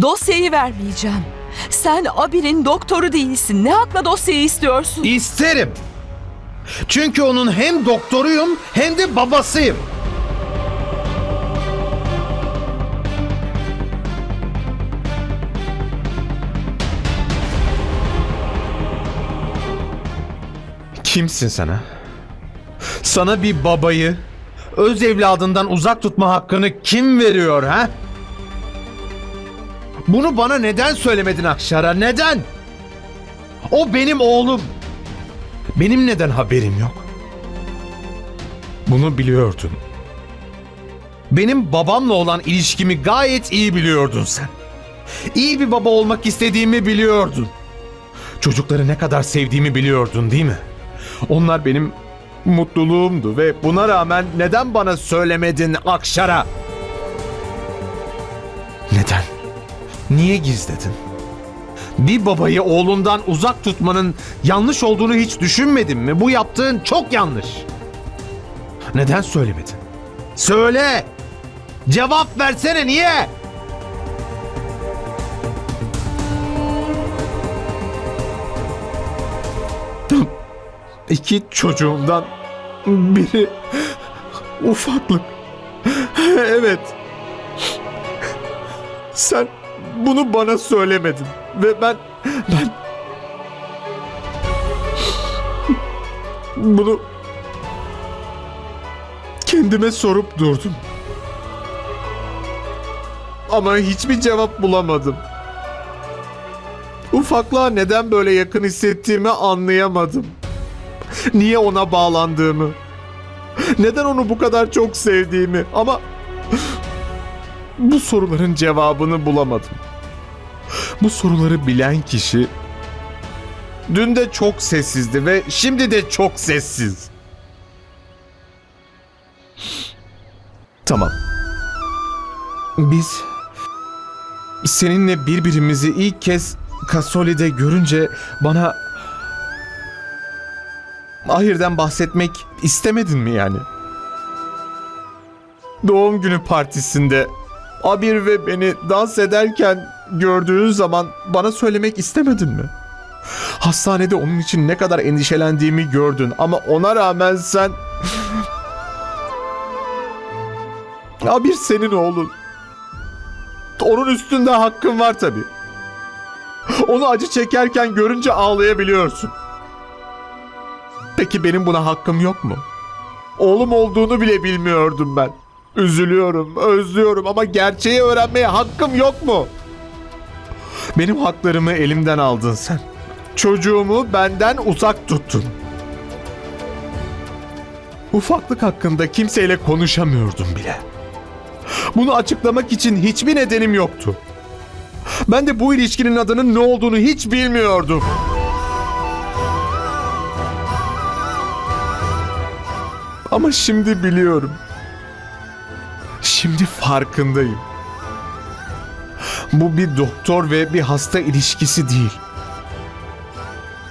Dosyayı vermeyeceğim. Sen Abir'in doktoru değilsin. Ne hakla dosyayı istiyorsun? İsterim. Çünkü onun hem doktoruyum hem de babasıyım. Kimsin sen ha? Sana bir babayı öz evladından uzak tutma hakkını kim veriyor ha? Bunu bana neden söylemedin Akşar'a? Neden? O benim oğlum. Benim neden haberim yok? Bunu biliyordun. Benim babamla olan ilişkimi gayet iyi biliyordun sen. İyi bir baba olmak istediğimi biliyordun. Çocukları ne kadar sevdiğimi biliyordun değil mi? Onlar benim mutluluğumdu ve buna rağmen neden bana söylemedin Akşar'a? Neden? Niye gizledin? Bir babayı oğlundan uzak tutmanın yanlış olduğunu hiç düşünmedin mi? Bu yaptığın çok yanlış. Neden söylemedin? Söyle! Cevap versene niye? İki çocuğumdan biri ufaklık. Evet. Sen bunu bana söylemedin ve ben ben bunu kendime sorup durdum. Ama hiçbir cevap bulamadım. Ufaklığa neden böyle yakın hissettiğimi anlayamadım. Niye ona bağlandığımı. Neden onu bu kadar çok sevdiğimi ama bu soruların cevabını bulamadım. Bu soruları bilen kişi dün de çok sessizdi ve şimdi de çok sessiz. Tamam. Biz seninle birbirimizi ilk kez Kasoli'de görünce bana Ahir'den bahsetmek istemedin mi yani? Doğum günü partisinde Abir ve beni dans ederken gördüğün zaman bana söylemek istemedin mi? Hastanede onun için ne kadar endişelendiğimi gördün ama ona rağmen sen... Abir senin oğlun. Onun üstünde hakkın var tabii. Onu acı çekerken görünce ağlayabiliyorsun. Peki benim buna hakkım yok mu? Oğlum olduğunu bile bilmiyordum ben. Üzülüyorum, özlüyorum ama gerçeği öğrenmeye hakkım yok mu? Benim haklarımı elimden aldın sen. Çocuğumu benden uzak tuttun. Ufaklık hakkında kimseyle konuşamıyordum bile. Bunu açıklamak için hiçbir nedenim yoktu. Ben de bu ilişkinin adının ne olduğunu hiç bilmiyordum. Ama şimdi biliyorum. Şimdi farkındayım. Bu bir doktor ve bir hasta ilişkisi değil.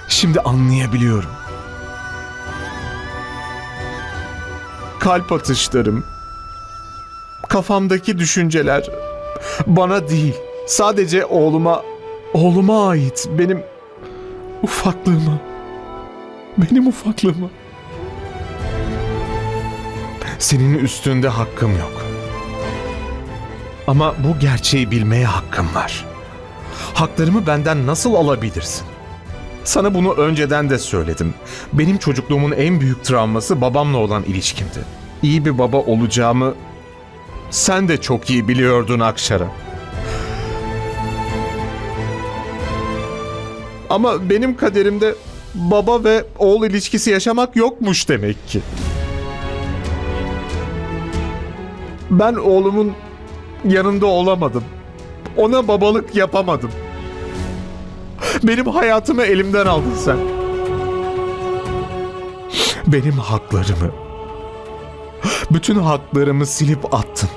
Şimdi anlayabiliyorum. Kalp atışlarım, kafamdaki düşünceler bana değil, sadece oğluma, oğluma ait, benim ufaklığıma, benim ufaklığıma. Senin üstünde hakkım yok. Ama bu gerçeği bilmeye hakkım var. Haklarımı benden nasıl alabilirsin? Sana bunu önceden de söyledim. Benim çocukluğumun en büyük travması babamla olan ilişkimdi. İyi bir baba olacağımı sen de çok iyi biliyordun Akşar'a. Ama benim kaderimde baba ve oğul ilişkisi yaşamak yokmuş demek ki. Ben oğlumun yanında olamadım. Ona babalık yapamadım. Benim hayatımı elimden aldın sen. Benim haklarımı, bütün haklarımı silip attın.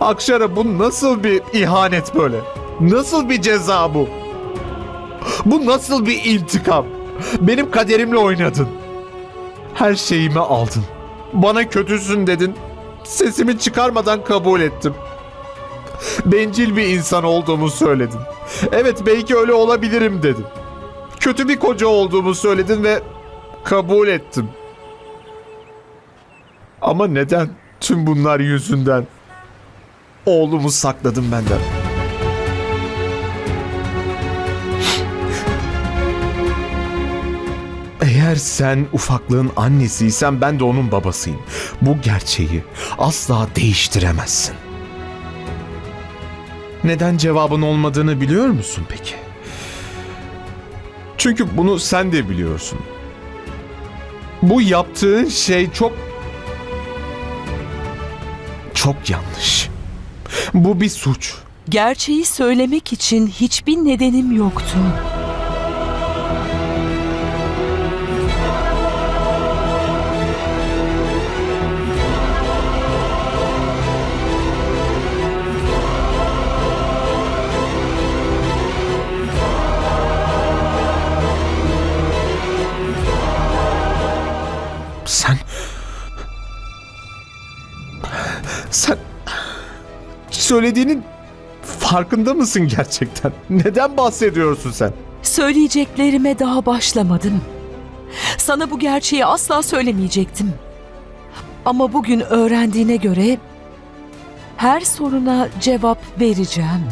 Akşara bu nasıl bir ihanet böyle? Nasıl bir ceza bu? Bu nasıl bir intikam? Benim kaderimle oynadın. Her şeyimi aldın. Bana kötüsün dedin. Sesimi çıkarmadan kabul ettim. Bencil bir insan olduğumu söyledin. Evet belki öyle olabilirim dedim. Kötü bir koca olduğumu söyledin ve kabul ettim. Ama neden tüm bunlar yüzünden oğlumu sakladın benden? Eğer sen ufaklığın annesiysen ben de onun babasıyım. Bu gerçeği asla değiştiremezsin. Neden cevabın olmadığını biliyor musun peki? Çünkü bunu sen de biliyorsun. Bu yaptığın şey çok çok yanlış. Bu bir suç. Gerçeği söylemek için hiçbir nedenim yoktu. Söylediğinin farkında mısın gerçekten? Neden bahsediyorsun sen? Söyleyeceklerime daha başlamadım. Sana bu gerçeği asla söylemeyecektim. Ama bugün öğrendiğine göre her soruna cevap vereceğim.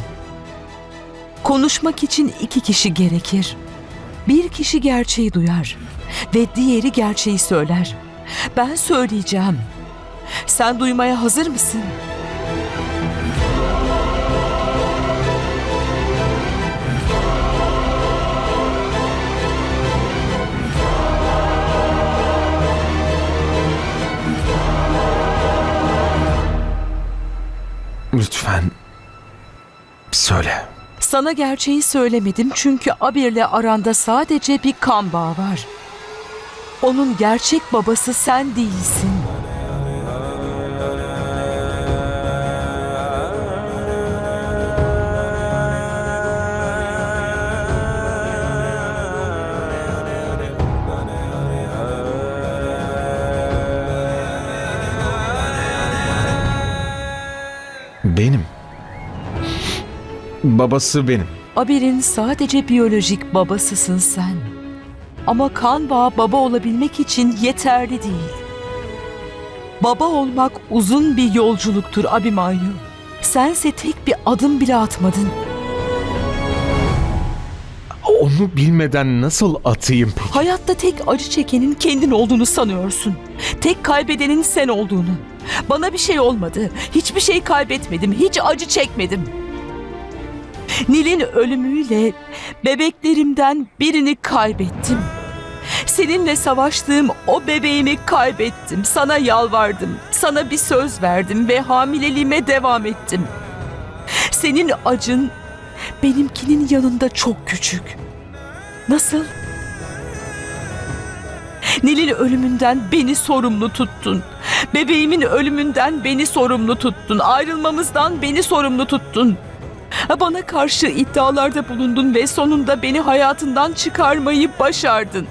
Konuşmak için iki kişi gerekir. Bir kişi gerçeği duyar ve diğeri gerçeği söyler. Ben söyleyeceğim. Sen duymaya hazır mısın? Lütfen söyle. Sana gerçeği söylemedim çünkü Abir'le aranda sadece bir kan bağı var. Onun gerçek babası sen değilsin. Babası benim. Abir'in sadece biyolojik babasısın sen. Ama kan bağı baba olabilmek için yeterli değil. Baba olmak uzun bir yolculuktur Abimanyu. Sense tek bir adım bile atmadın. Onu bilmeden nasıl atayım peki? Hayatta tek acı çekenin kendin olduğunu sanıyorsun. Tek kaybedenin sen olduğunu. Bana bir şey olmadı. Hiçbir şey kaybetmedim. Hiç acı çekmedim. Nil'in ölümüyle bebeklerimden birini kaybettim. Seninle savaştığım o bebeğimi kaybettim. Sana yalvardım. Sana bir söz verdim ve hamileliğime devam ettim. Senin acın benimkinin yanında çok küçük. Nasıl? Nil'in ölümünden beni sorumlu tuttun. Bebeğimin ölümünden beni sorumlu tuttun. Ayrılmamızdan beni sorumlu tuttun. Bana karşı iddialarda bulundun ve sonunda beni hayatından çıkarmayı başardın.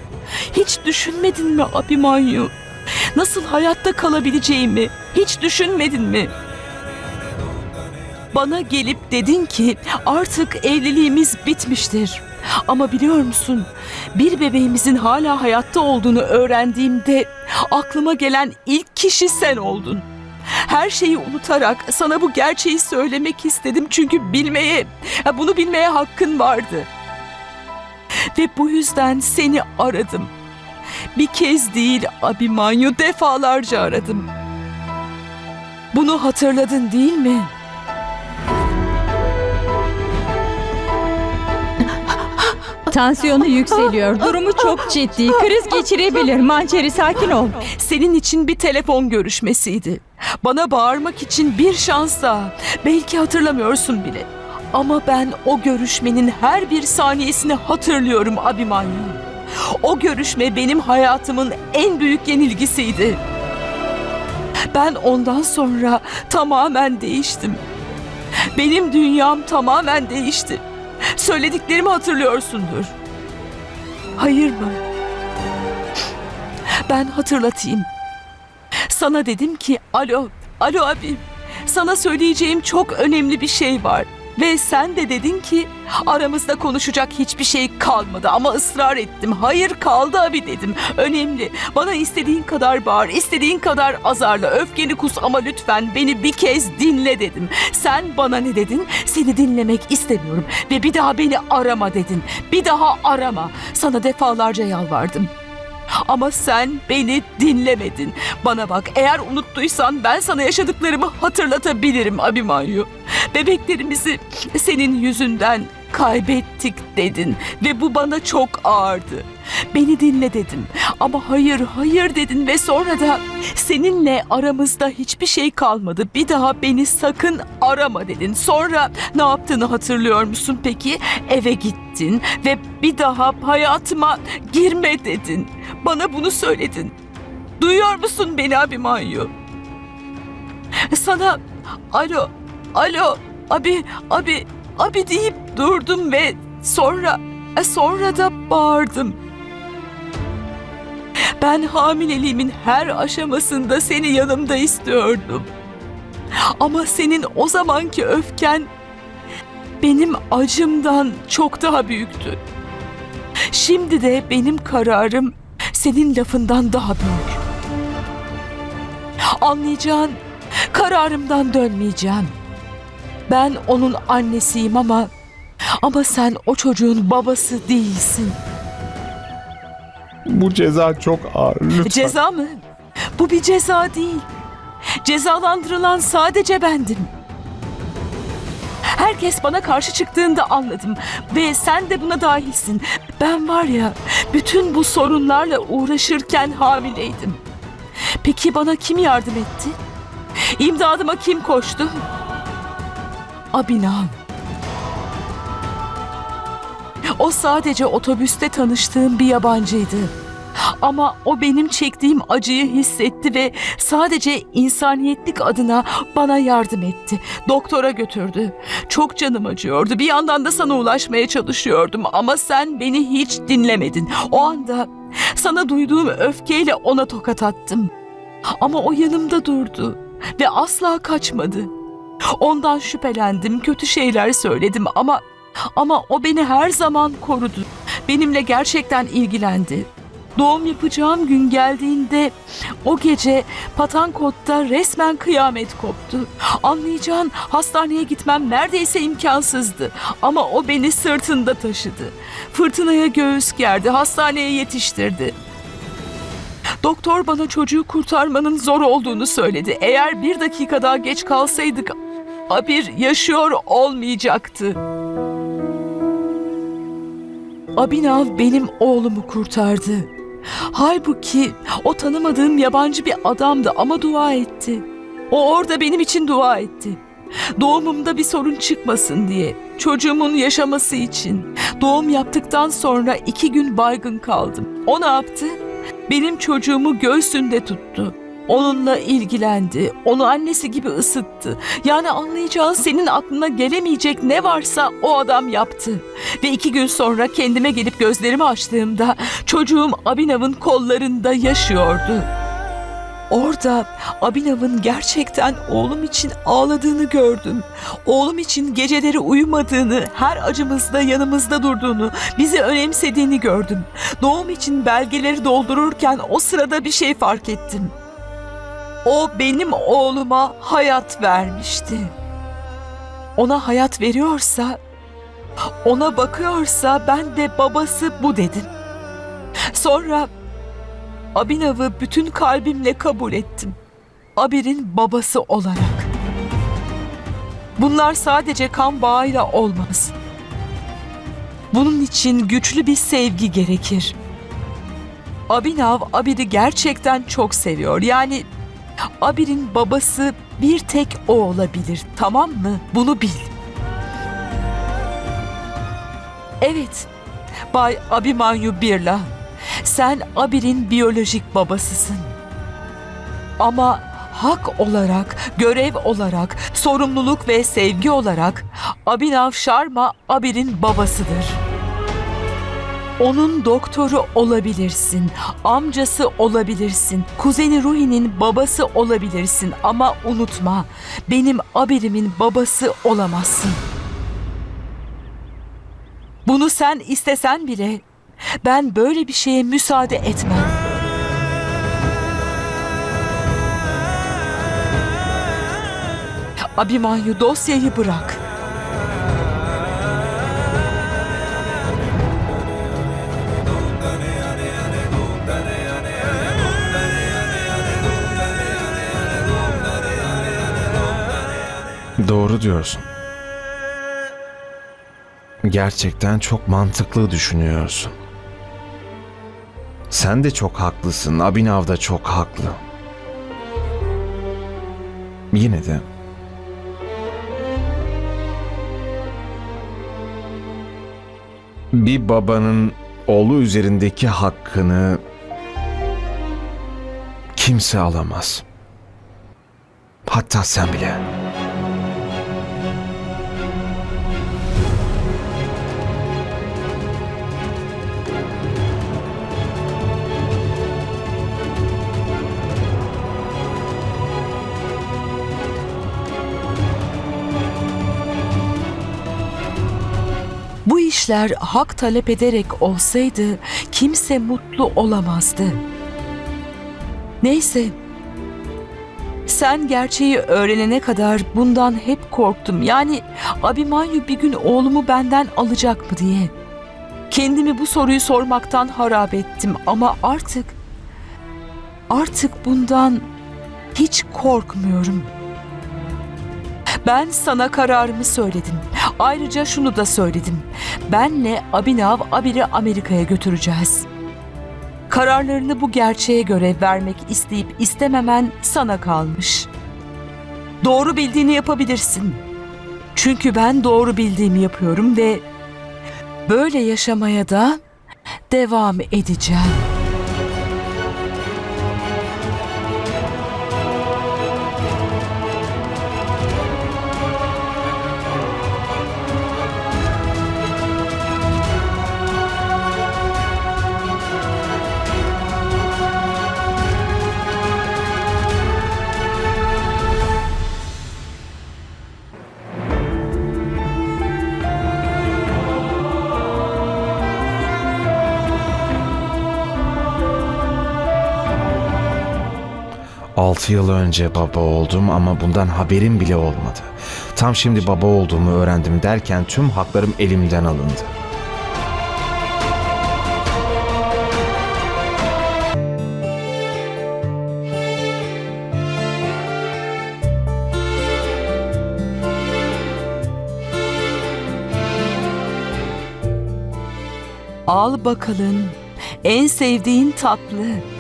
Hiç düşünmedin mi Abimanyu? Nasıl hayatta kalabileceğimi hiç düşünmedin mi? Bana gelip dedin ki artık evliliğimiz bitmiştir. Ama biliyor musun? Bir bebeğimizin hala hayatta olduğunu öğrendiğimde aklıma gelen ilk kişi sen oldun. Her şeyi unutarak sana bu gerçeği söylemek istedim çünkü bilmeye, bunu bilmeye hakkın vardı. Ve bu yüzden seni aradım. Bir kez değil Abimanyu defalarca aradım. Bunu hatırladın değil mi? Tansiyonu yükseliyor. Durumu çok ciddi. Kriz geçirebilir. Mançeri sakin ol. Senin için bir telefon görüşmesiydi. Bana bağırmak için bir şans daha. Belki hatırlamıyorsun bile. Ama ben o görüşmenin her bir saniyesini hatırlıyorum Abimanyu. O görüşme benim hayatımın en büyük yenilgisiydi. Ben ondan sonra tamamen değiştim. Benim dünyam tamamen değişti. Söylediklerimi hatırlıyorsundur. Hayır mı? Ben hatırlatayım. Sana dedim ki alo, alo abi. sana söyleyeceğim çok önemli bir şey var. Ve sen de dedin ki aramızda konuşacak hiçbir şey kalmadı ama ısrar ettim. Hayır kaldı abi dedim. Önemli. Bana istediğin kadar bağır, istediğin kadar azarla, öfkeni kus ama lütfen beni bir kez dinle dedim. Sen bana ne dedin? Seni dinlemek istemiyorum ve bir daha beni arama dedin. Bir daha arama. Sana defalarca yalvardım. Ama sen beni dinlemedin. Bana bak eğer unuttuysan ben sana yaşadıklarımı hatırlatabilirim Abimanyu. Bebeklerimizi senin yüzünden kaybettik dedin ve bu bana çok ağırdı. Beni dinle dedim ama hayır hayır dedin ve sonra da seninle aramızda hiçbir şey kalmadı. Bir daha beni sakın arama dedin. Sonra ne yaptığını hatırlıyor musun peki? Eve gittin ve bir daha hayatıma girme dedin. Bana bunu söyledin. Duyuyor musun beni abi Manyu? Sana alo, alo, abi, abi, abi deyip durdum ve sonra, e, sonra da bağırdım. Ben hamileliğimin her aşamasında seni yanımda istiyordum. Ama senin o zamanki öfken benim acımdan çok daha büyüktü. Şimdi de benim kararım senin lafından daha büyük. Anlayacağın kararımdan dönmeyeceğim. Ben onun annesiyim ama ama sen o çocuğun babası değilsin. Bu ceza çok ağır. Lütfen. Ceza mı? Bu bir ceza değil. Cezalandırılan sadece bendim. Herkes bana karşı çıktığında anladım ve sen de buna dahilsin. Ben var ya bütün bu sorunlarla uğraşırken hamileydim. Peki bana kim yardım etti? İmdadıma kim koştu? Abinam. O sadece otobüste tanıştığım bir yabancıydı. Ama o benim çektiğim acıyı hissetti ve sadece insaniyetlik adına bana yardım etti. Doktora götürdü. Çok canım acıyordu. Bir yandan da sana ulaşmaya çalışıyordum ama sen beni hiç dinlemedin. O anda sana duyduğum öfkeyle ona tokat attım. Ama o yanımda durdu ve asla kaçmadı. Ondan şüphelendim, kötü şeyler söyledim ama ama o beni her zaman korudu. Benimle gerçekten ilgilendi. Doğum yapacağım gün geldiğinde o gece Patankot'ta resmen kıyamet koptu. Anlayacağın hastaneye gitmem neredeyse imkansızdı. Ama o beni sırtında taşıdı. Fırtınaya göğüs gerdi, hastaneye yetiştirdi. Doktor bana çocuğu kurtarmanın zor olduğunu söyledi. Eğer bir dakika daha geç kalsaydık Abir yaşıyor olmayacaktı. Abinav benim oğlumu kurtardı. Halbuki o tanımadığım yabancı bir adamdı ama dua etti. O orada benim için dua etti. Doğumumda bir sorun çıkmasın diye. Çocuğumun yaşaması için. Doğum yaptıktan sonra iki gün baygın kaldım. O ne yaptı? Benim çocuğumu göğsünde tuttu. Onunla ilgilendi. Onu annesi gibi ısıttı. Yani anlayacağın senin aklına gelemeyecek ne varsa o adam yaptı. Ve iki gün sonra kendime gelip gözlerimi açtığımda çocuğum Abinav'ın kollarında yaşıyordu. Orada Abinav'ın gerçekten oğlum için ağladığını gördüm. Oğlum için geceleri uyumadığını, her acımızda yanımızda durduğunu, bizi önemsediğini gördüm. Doğum için belgeleri doldururken o sırada bir şey fark ettim. O benim oğluma hayat vermişti. Ona hayat veriyorsa, ona bakıyorsa ben de babası bu dedim. Sonra Abinav'ı bütün kalbimle kabul ettim. Abir'in babası olarak. Bunlar sadece kan bağıyla olmaz. Bunun için güçlü bir sevgi gerekir. Abinav Abir'i gerçekten çok seviyor. Yani Abir'in babası bir tek o olabilir. Tamam mı? Bunu bil. Evet. Bay Abimanyu Birla. Sen Abir'in biyolojik babasısın. Ama hak olarak, görev olarak, sorumluluk ve sevgi olarak Abinav Sharma Abir'in babasıdır. Onun doktoru olabilirsin, amcası olabilirsin, kuzeni Ruhi'nin babası olabilirsin ama unutma, benim abirimin babası olamazsın. Bunu sen istesen bile ben böyle bir şeye müsaade etmem. Abimanyu dosyayı bırak. Doğru diyorsun. Gerçekten çok mantıklı düşünüyorsun. Sen de çok haklısın. Abinav da çok haklı. Yine de bir babanın oğlu üzerindeki hakkını kimse alamaz. Hatta sen bile. İşler hak talep ederek olsaydı kimse mutlu olamazdı. Neyse. Sen gerçeği öğrenene kadar bundan hep korktum. Yani Abimanyu bir gün oğlumu benden alacak mı diye. Kendimi bu soruyu sormaktan harap ettim ama artık artık bundan hiç korkmuyorum. Ben sana kararımı söyledim. Ayrıca şunu da söyledim. Benle Abinav Abir'i Amerika'ya götüreceğiz. Kararlarını bu gerçeğe göre vermek isteyip istememen sana kalmış. Doğru bildiğini yapabilirsin. Çünkü ben doğru bildiğimi yapıyorum ve böyle yaşamaya da devam edeceğim. Altı yıl önce baba oldum ama bundan haberim bile olmadı. Tam şimdi baba olduğumu öğrendim derken tüm haklarım elimden alındı. Al bakalım. En sevdiğin tatlı.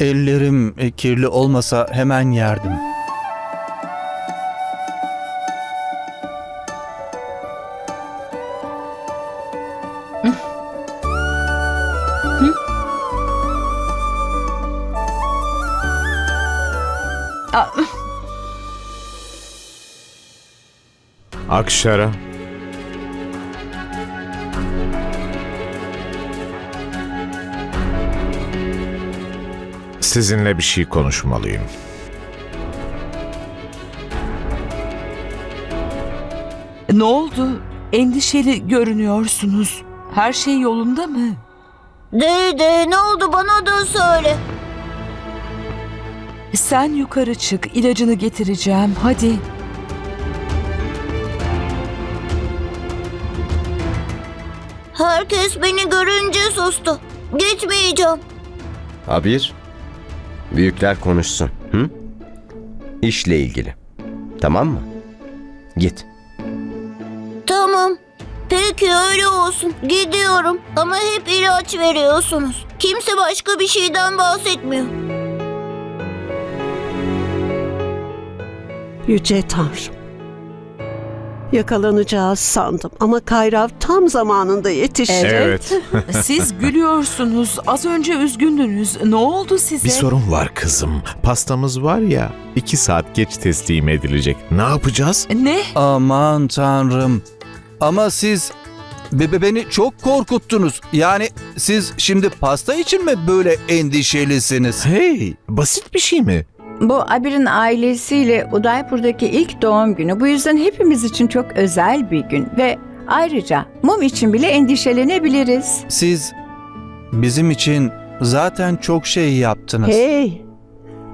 Ellerim e, kirli olmasa hemen yerdim. Akşara. Sizinle bir şey konuşmalıyım. ne oldu? Endişeli görünüyorsunuz. Her şey yolunda mı? Dede ne oldu bana da söyle. Sen yukarı çık, ilacını getireceğim. Hadi. Herkes beni görünce sustu. Gitmeyeceğim. Abir, büyükler konuşsun. Hı? İşle ilgili. Tamam mı? Git. Tamam. Peki öyle olsun. Gidiyorum. Ama hep ilaç veriyorsunuz. Kimse başka bir şeyden bahsetmiyor. Yüce Tanrım. Yakalanacağız sandım ama Kayrav tam zamanında yetişti. Evet. Siz gülüyorsunuz. Az önce üzgündünüz. Ne oldu size? Bir sorun var kızım. Pastamız var ya, iki saat geç teslim edilecek. Ne yapacağız? Ne? Aman tanrım. Ama siz bebe beni çok korkuttunuz. Yani siz şimdi pasta için mi böyle endişelisiniz? Hey, basit bir şey mi? Bu Abir'in ailesiyle Udaipur'daki ilk doğum günü. Bu yüzden hepimiz için çok özel bir gün ve ayrıca mum için bile endişelenebiliriz. Siz bizim için zaten çok şey yaptınız. Hey!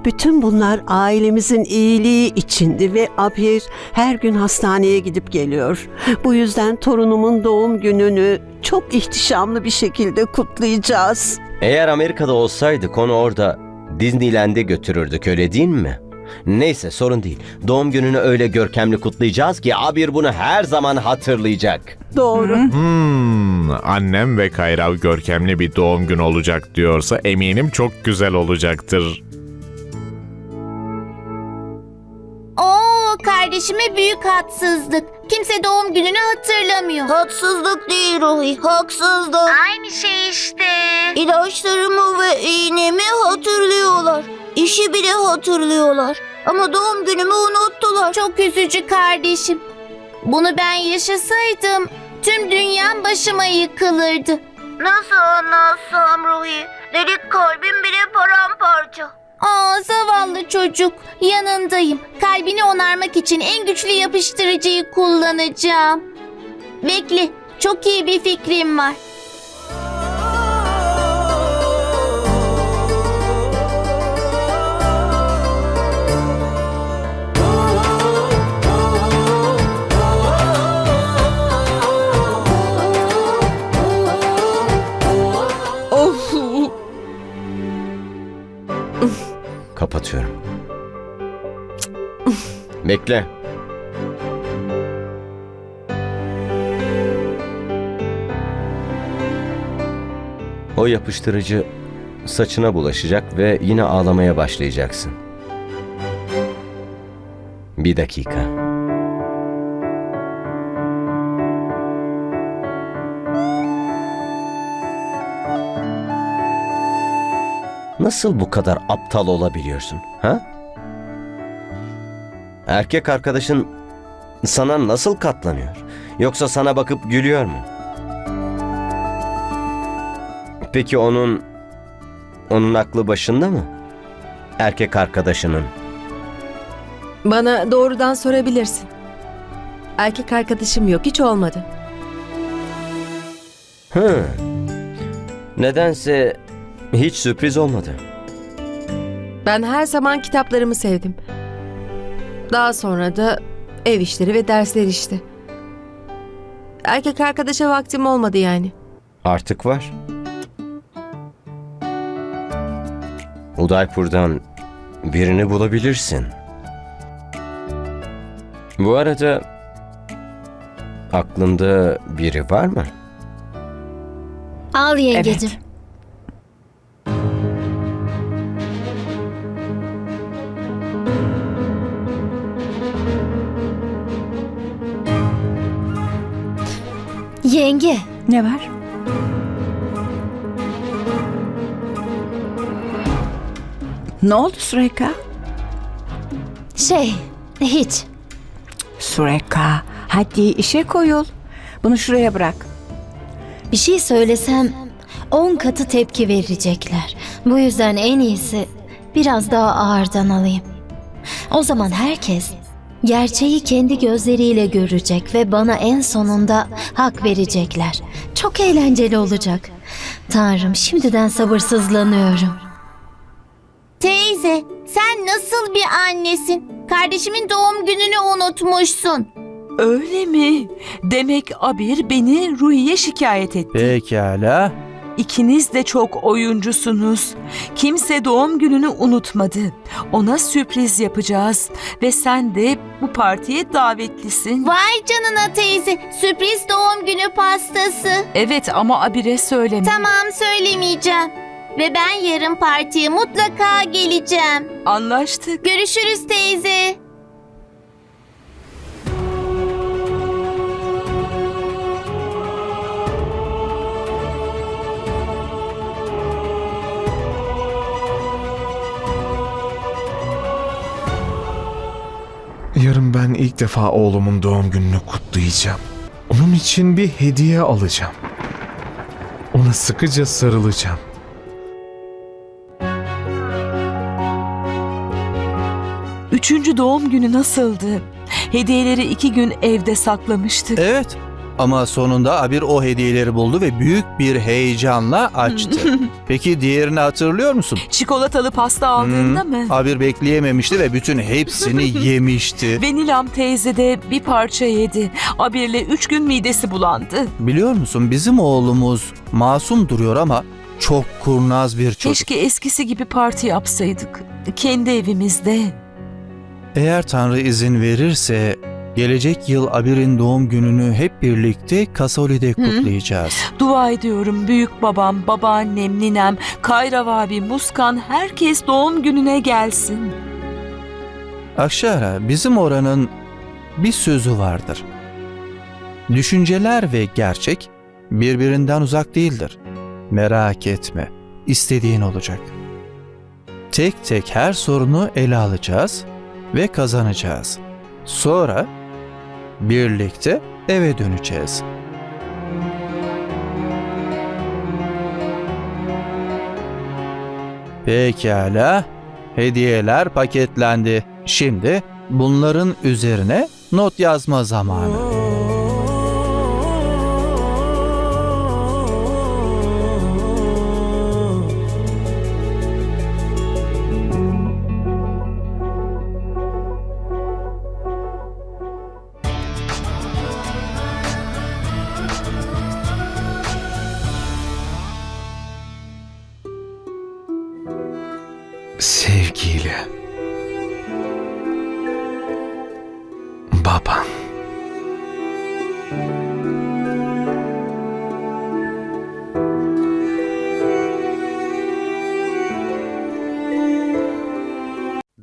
Bütün bunlar ailemizin iyiliği içindi ve Abir her gün hastaneye gidip geliyor. Bu yüzden torunumun doğum gününü çok ihtişamlı bir şekilde kutlayacağız. Eğer Amerika'da olsaydık onu orada Disneyland'e götürürdük öyle değil mi? Neyse sorun değil. Doğum gününü öyle görkemli kutlayacağız ki Abir bunu her zaman hatırlayacak. Doğru. Hmm, annem ve Kayrav görkemli bir doğum günü olacak diyorsa eminim çok güzel olacaktır. Kardeşime büyük haksızlık. Kimse doğum gününü hatırlamıyor. Haksızlık değil Ruhi, haksızlık. Aynı şey işte. İlaçlarımı ve iğnemi hatırlıyorlar. İşi bile hatırlıyorlar. Ama doğum günümü unuttular. Çok üzücü kardeşim. Bunu ben yaşasaydım tüm dünyam başıma yıkılırdı. Nasıl anlatsam Ruhi? Delik kalbim bile paramparça. Aa zavallı çocuk. Yanındayım. Kalbini onarmak için en güçlü yapıştırıcıyı kullanacağım. Bekle. Çok iyi bir fikrim var. Kapatıyorum. Bekle. O yapıştırıcı saçına bulaşacak ve yine ağlamaya başlayacaksın. Bir dakika. Nasıl bu kadar aptal olabiliyorsun? Ha? Erkek arkadaşın sana nasıl katlanıyor? Yoksa sana bakıp gülüyor mu? Peki onun onun aklı başında mı? Erkek arkadaşının. Bana doğrudan sorabilirsin. Erkek arkadaşım yok, hiç olmadı. Hı. Nedense hiç sürpriz olmadı. Ben her zaman kitaplarımı sevdim. Daha sonra da ev işleri ve dersler işte. Erkek arkadaşa vaktim olmadı yani. Artık var. Udaipur'dan birini bulabilirsin. Bu arada aklında biri var mı? Al yengecim. Evet. Yenge. Ne var? Ne oldu Sureka? Şey, hiç. Sureka, hadi işe koyul. Bunu şuraya bırak. Bir şey söylesem 10 katı tepki verecekler. Bu yüzden en iyisi biraz daha ağırdan alayım. O zaman herkes gerçeği kendi gözleriyle görecek ve bana en sonunda hak verecekler. Çok eğlenceli olacak. Tanrım şimdiden sabırsızlanıyorum. Teyze, sen nasıl bir annesin? Kardeşimin doğum gününü unutmuşsun. Öyle mi? Demek Abir beni Ruhi'ye şikayet etti. Pekala. İkiniz de çok oyuncusunuz. Kimse doğum gününü unutmadı. Ona sürpriz yapacağız ve sen de bu partiye davetlisin. Vay canına teyze, sürpriz doğum günü pastası. Evet ama Abir'e söyleme. Tamam söylemeyeceğim. Ve ben yarın partiye mutlaka geleceğim. Anlaştık. Görüşürüz teyze. Ben ilk defa oğlumun doğum gününü kutlayacağım. Onu Oğlum için bir hediye alacağım. Ona sıkıca sarılacağım. Üçüncü doğum günü nasıldı? Hediyeleri iki gün evde saklamıştık. Evet. Ama sonunda Abir o hediyeleri buldu ve büyük bir heyecanla açtı. Peki diğerini hatırlıyor musun? Çikolatalı pasta aldığında Hmm, mı? Abir bekleyememişti ve bütün hepsini yemişti. Ve Nilam teyze de bir parça yedi. Abir'le üç gün midesi bulandı. Biliyor musun bizim oğlumuz masum duruyor ama çok kurnaz bir çocuk. Keşke eskisi gibi parti yapsaydık. Kendi evimizde. Eğer Tanrı izin verirse gelecek yıl Abir'in doğum gününü hep birlikte Kasoli'de kutlayacağız. Dua ediyorum büyük babam, babaannem, ninem, Kayrav abi, Muskan herkes doğum gününe gelsin. Akşara bizim oranın bir sözü vardır. Düşünceler ve gerçek birbirinden uzak değildir. Merak etme, istediğin olacak. Tek tek her sorunu ele alacağız ve kazanacağız. Sonra birlikte eve döneceğiz. Pekala, hediyeler paketlendi. Şimdi bunların üzerine not yazma zamanı.